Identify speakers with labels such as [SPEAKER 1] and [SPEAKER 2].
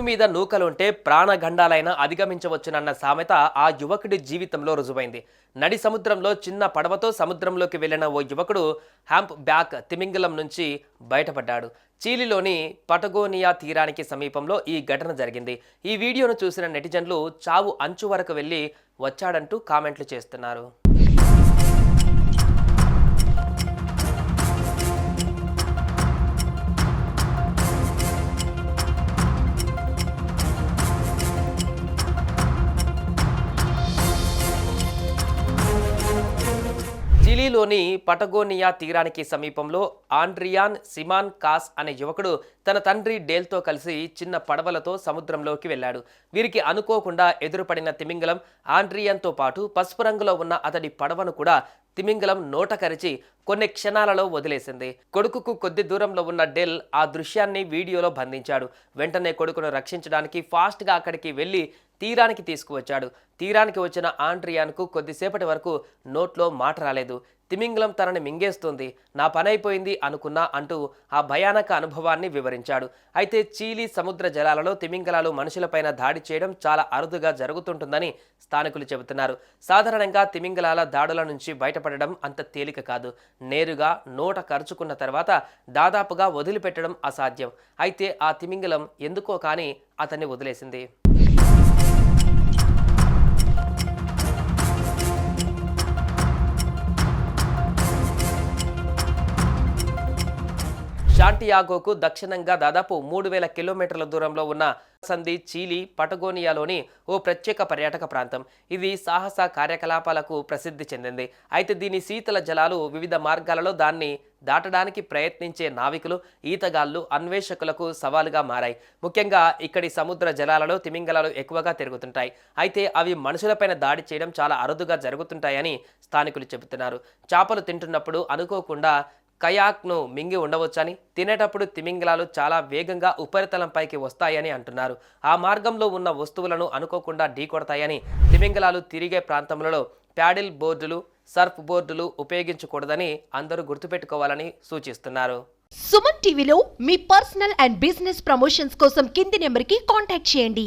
[SPEAKER 1] భూమి మీద నూకలుంటే ప్రాణగండాలైనా అధిగమించవచ్చునన్న సామెత ఆ యువకుడి జీవితంలో రుజువైంది. నడి సముద్రంలో చిన్న పడవతో సముద్రంలోకి వెళ్ళిన ఓ యువకుడు హ్యాంప్ బ్యాక్ తిమింగలం నుంచి బయటపడ్డాడు. చీలిలోని పటగోనియా తీరానికి సమీపంలో ఈ ఘటన జరిగింది. ఈ వీడియోను చూసిన నెటిజన్లు చావు అంచు వరకు వెళ్ళి వచ్చాడంటూ కామెంట్లు చేస్తున్నారు. చిలీలోని పటగోనియా తీరానికి సమీపంలో ఆండ్రియాన్ సిమాన్ కాస్ అనే యువకుడు తన తండ్రి డేల్తో కలిసి చిన్న పడవలతో సముద్రంలోకి వెళ్ళాడు. వీరికి అనుకోకుండా ఎదురుపడిన తిమింగలం ఆండ్రియాన్తో పాటు పసుపు రంగులో ఉన్న అతడి పడవను కూడా తిమింగలం నోట కరిచి కొన్ని క్షణాలలో వదిలేసింది. కొడుకుకు కొద్ది దూరంలో ఉన్న డెల్ ఆ దృశ్యాన్ని వీడియోలో బంధించాడు. వెంటనే కొడుకును రక్షించడానికి ఫాస్ట్గా అక్కడికి వెళ్ళి తీరానికి తీసుకువచ్చాడు. తీరానికి వచ్చిన ఆండ్రియాన్కు కొద్దిసేపటి వరకు నోట్లో మాట రాలేదు. తిమింగలం తనని మింగేస్తుంది. నా పనైపోయింది అనుకున్నా అంటూ ఆ భయానక అనుభవాన్ని వివరించాడు. అయితే చీలీ సముద్ర జలాలలో తిమింగలాలు మనుషులపైన దాడి చేయడం చాలా అరుదుగా జరుగుతుంటుందని స్థానికులు చెబుతున్నారు. సాధారణంగా తిమింగలాల దాడుల నుంచి బయటపడడం అంత తేలిక కాదు. నేరుగా నోట కరుచుకున్న తర్వాత దాదాపుగా వదిలిపెట్టడం అసాధ్యం. అయితే ఆ తిమింగలం ఎందుకో కానీ అతన్ని వదిలేసింది. శాంటియాగోకు దక్షిణంగా దాదాపు మూడు వేల కిలోమీటర్ల దూరంలో ఉన్న సంధి చీలి పటగోనియాలోని ఓ ప్రత్యేక పర్యాటక ప్రాంతం. ఇది సాహస కార్యకలాపాలకు ప్రసిద్ధి చెందింది. అయితే దీని శీతల జలాలు వివిధ మార్గాలలో దాన్ని దాటడానికి ప్రయత్నించే నావికులు ఈతగాళ్ళు అన్వేషకులకు సవాలుగా మారాయి. ముఖ్యంగా ఇక్కడి సముద్ర జలాలలో తిమింగలాలు ఎక్కువగా తిరుగుతుంటాయి. అయితే అవి మనుషులపైన దాడి చేయడం చాలా అరుదుగా జరుగుతుంటాయని స్థానికులు చెబుతున్నారు. చేపలు తింటున్నప్పుడు అనుకోకుండా కయాక్ను మింగి ఉండవచ్చని తినేటప్పుడు తిమింగలాలు చాలా వేగంగా ఉపరితలంపైకి వస్తాయని అంటున్నారు. ఆ మార్గంలో ఉన్న వస్తువులను అనుకోకుండా ఢీకొడతాయని తిమింగలాలు తిరిగే ప్రాంతంలో ప్యాడిల్ బోర్డులు సర్ఫ్ బోర్డులు ఉపయోగించకూడదని అందరూ గుర్తుపెట్టుకోవాలని సూచిస్తున్నారు.
[SPEAKER 2] సుమన్ టీవీలో మీ పర్సనల్ అండ్ బిజినెస్ ప్రమోషన్స్ కోసం కింది నెంబర్కి కాంటాక్ట్ చేయండి.